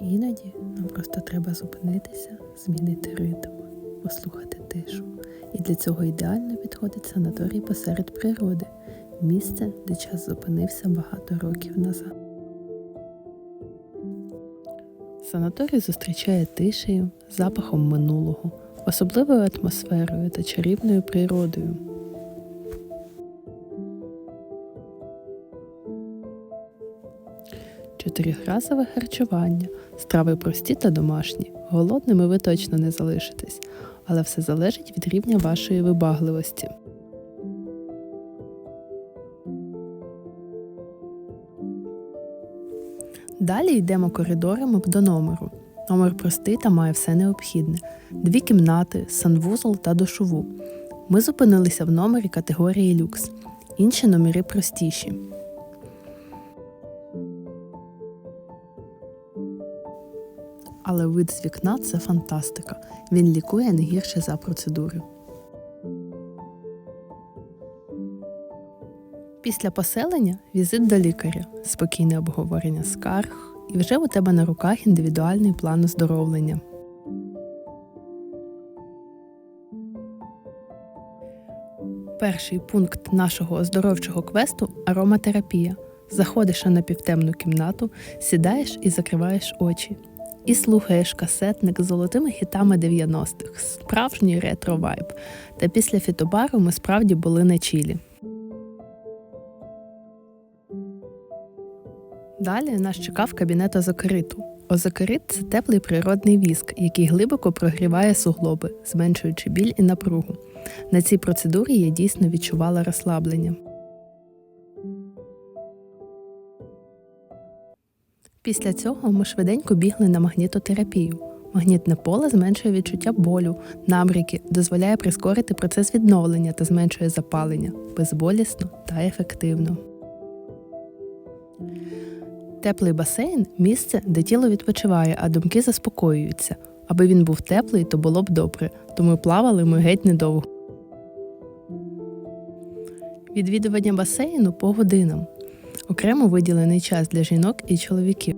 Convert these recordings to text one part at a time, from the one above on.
Іноді нам просто треба зупинитися, змінити ритм, послухати тишу. І для цього ідеально підходить санаторій посеред природи, місце, де час зупинився багато років назад. Санаторій зустрічає тишею, запахом минулого, особливою атмосферою та чарівною природою. Чотирьохразове харчування, страви прості та домашні. Голодними ви точно не залишитесь, але все залежить від рівня вашої вибагливості. Далі йдемо коридорами до номеру. Номер простий та має все необхідне: дві кімнати, санвузол та душову. Ми зупинилися в номері категорії люкс. Інші номери простіші. Але вид з вікна це фантастика. Він лікує не гірше за процедури. Після поселення візит до лікаря, спокійне обговорення скарг, і вже у тебе на руках індивідуальний план оздоровлення. Перший пункт нашого оздоровчого квесту ароматерапія. Заходиш у напівтемну кімнату, сідаєш і закриваєш очі. І слухаєш касетник з золотими хітами 90-х, справжній ретро-вайб. Та після фітобару ми справді були на чілі. Далі нас чекав кабінет озокериту. Озокерит – це теплий природний віск, який глибоко прогріває суглоби, зменшуючи біль і напругу. На цій процедурі я дійсно відчувала розслаблення. Після цього ми швиденько бігли на магнітотерапію. Магнітне поле зменшує відчуття болю, набряки, дозволяє прискорити процес відновлення та зменшує запалення безболісно та ефективно. Теплий басейн місце, де тіло відпочиває, а думки заспокоюються. Аби він був теплий, то було б добре, тому плавали ми геть недовго. Відвідування басейну по годинам. Окремо виділений час для жінок і чоловіків.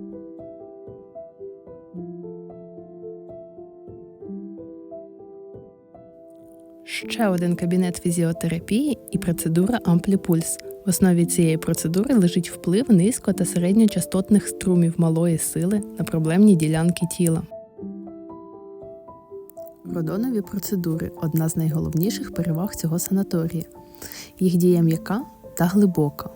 Ще один кабінет фізіотерапії і процедура ампліпульс. В основі цієї процедури лежить вплив низько та середньочастотних струмів малої сили на проблемні ділянки тіла. Родонові процедури одна з найголовніших переваг цього санаторія. Їх дія м'яка та глибока.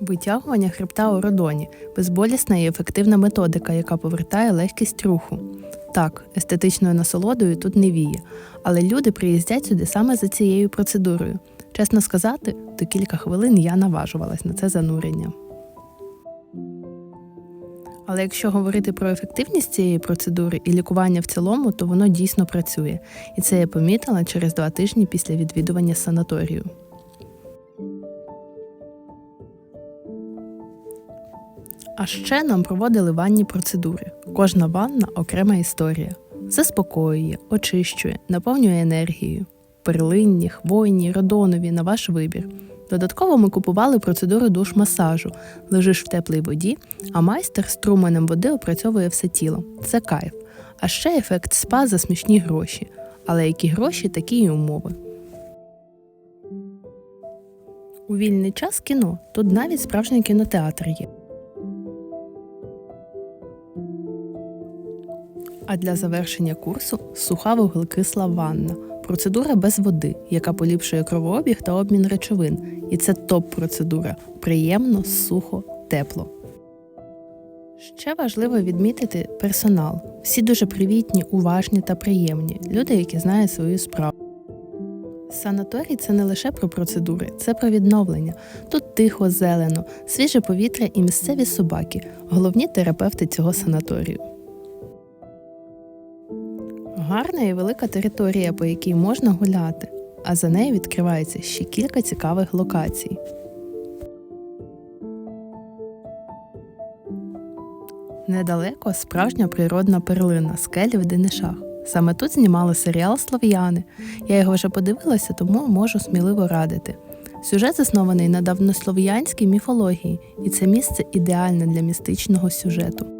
Витягування хребта у родоні безболісна і ефективна методика, яка повертає легкість руху. Так, естетичною насолодою тут не віє, але люди приїздять сюди саме за цією процедурою. Чесно сказати, то кілька хвилин я наважувалась на це занурення. Але якщо говорити про ефективність цієї процедури і лікування в цілому, то воно дійсно працює, і це я помітила через два тижні після відвідування санаторію. А ще нам проводили ванні процедури. Кожна ванна окрема історія. Заспокоює, очищує, наповнює енергією. Перлинні, хвойні, родонові на ваш вибір. Додатково ми купували процедуру душ-масажу. Лежиш в теплій воді, а майстер струменем води опрацьовує все тіло. Це кайф. А ще ефект спа за смішні гроші. Але які гроші, такі й умови. У вільний час кіно. Тут навіть справжній кінотеатр є. А для завершення курсу суха вуглекисла ванна. Процедура без води, яка поліпшує кровообіг та обмін речовин. І це топ-процедура. Приємно, сухо, тепло. Ще важливо відмітити персонал. Всі дуже привітні, уважні та приємні. Люди, які знають свою справу. Санаторій це не лише про процедури, це про відновлення. Тут тихо, зелено, свіже повітря і місцеві собаки, головні терапевти цього санаторію. Гарна і велика територія, по якій можна гуляти, а за нею відкривається ще кілька цікавих локацій. Недалеко справжня природна перлина скелі в Денишах. Саме тут знімали серіал Слов'яни. Я його вже подивилася, тому можу сміливо радити. Сюжет заснований на давнослов'янській міфології, і це місце ідеальне для містичного сюжету.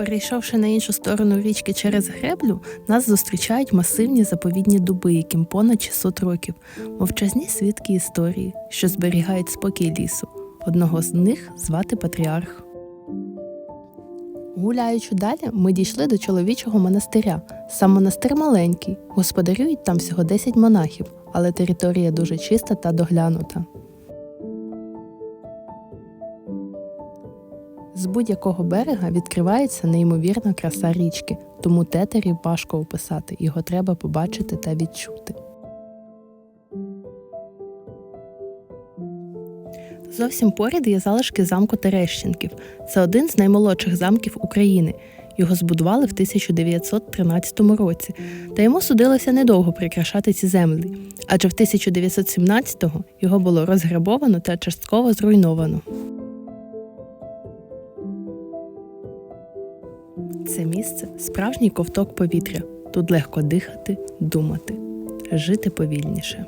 Перейшовши на іншу сторону річки через греблю, нас зустрічають масивні заповідні дуби, яким понад 600 років, мовчазні свідки історії, що зберігають спокій лісу. Одного з них звати Патріарх. Гуляючи далі, ми дійшли до чоловічого монастиря. Сам монастир маленький, господарюють там всього 10 монахів, але територія дуже чиста та доглянута. З будь-якого берега відкривається неймовірна краса річки, тому тетерів важко описати, його треба побачити та відчути. Зовсім поряд є залишки замку Терещенків. Це один з наймолодших замків України. Його збудували в 1913 році, та йому судилося недовго прикрашати ці землі, адже в 1917-го його було розграбовано та частково зруйновано. Це місце справжній ковток повітря. Тут легко дихати, думати, жити повільніше.